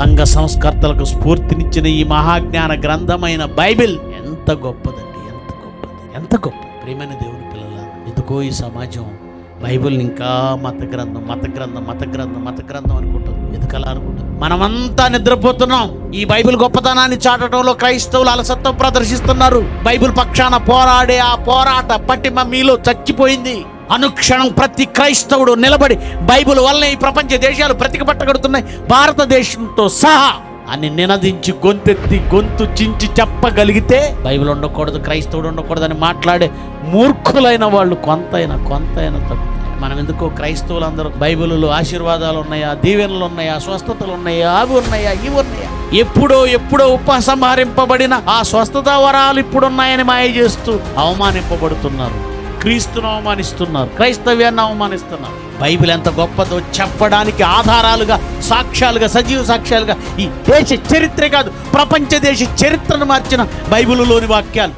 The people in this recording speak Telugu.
సంఘ సంస్కర్తలకు స్ఫూర్తినిచ్చిన ఈ మహాజ్ఞాన గ్రంథమైన బైబిల్ ఎంత గొప్పదండి ఎంత గొప్పది ఎంత గొప్ప ప్రేమైన దేవుని పిల్లల ఎందుకో ఈ సమాజం బైబిల్ని ఇంకా మత గ్రంథం మత గ్రంథం మత గ్రంథం మత గ్రంథం అనుకుంటుంది. ఎందుకలా అనుకుంటుంది? మనమంతా నిద్రపోతున్నాం. ఈ బైబిల్ గొప్పతనాన్ని చాటడంలో క్రైస్తవులు అలసత్వం ప్రదర్శిస్తున్నారు. బైబిల్ పక్షాన పోరాడే ఆ పోరాట పట్టిమ మీలో చచ్చిపోయింది. అనుక్షణం ప్రతి క్రైస్తవుడు నిలబడి బైబిల్ వల్లే ఈ ప్రపంచ దేశాలు ప్రతికపట్టగడుతున్నాయి. భారతదేశంతో సహా అని నినదించి గొంతెత్తి గొంతు చించి చెప్పగలిగితే బైబిల్ ఉండకూడదు క్రైస్తవుడు ఉండకూడదు అని మాట్లాడే మూర్ఖులైన వాళ్ళు కొంతైనా కొంతైనా తగ్గుతారు. మనం ఎందుకో క్రైస్తవులందరూ బైబిల్లో ఆశీర్వాదాలు ఉన్నాయా దీవెనలు ఉన్నాయా స్వస్థతలు ఉన్నాయా అవి ఉన్నాయా ఇవి ఉన్నాయా? ఎప్పుడో ఎప్పుడో ఉపసంహరింపబడిన ఆ స్వస్థత వరాలు ఇప్పుడున్నాయని మాయ చేస్తూ అవమానింపబడుతున్నారు. క్రీస్తును అవమానిస్తున్నారు క్రైస్తవ్యాన్ని అవమానిస్తున్నారు బైబిల్ ఎంత గొప్పదో చెప్పడానికి ఆధారాలుగా సాక్ష్యాలుగా సజీవ సాక్ష్యాలుగా ఈ దేశ చరిత్రే కాదు ప్రపంచ దేశ చరిత్రను మార్చిన బైబిలులోని వాక్యాలు.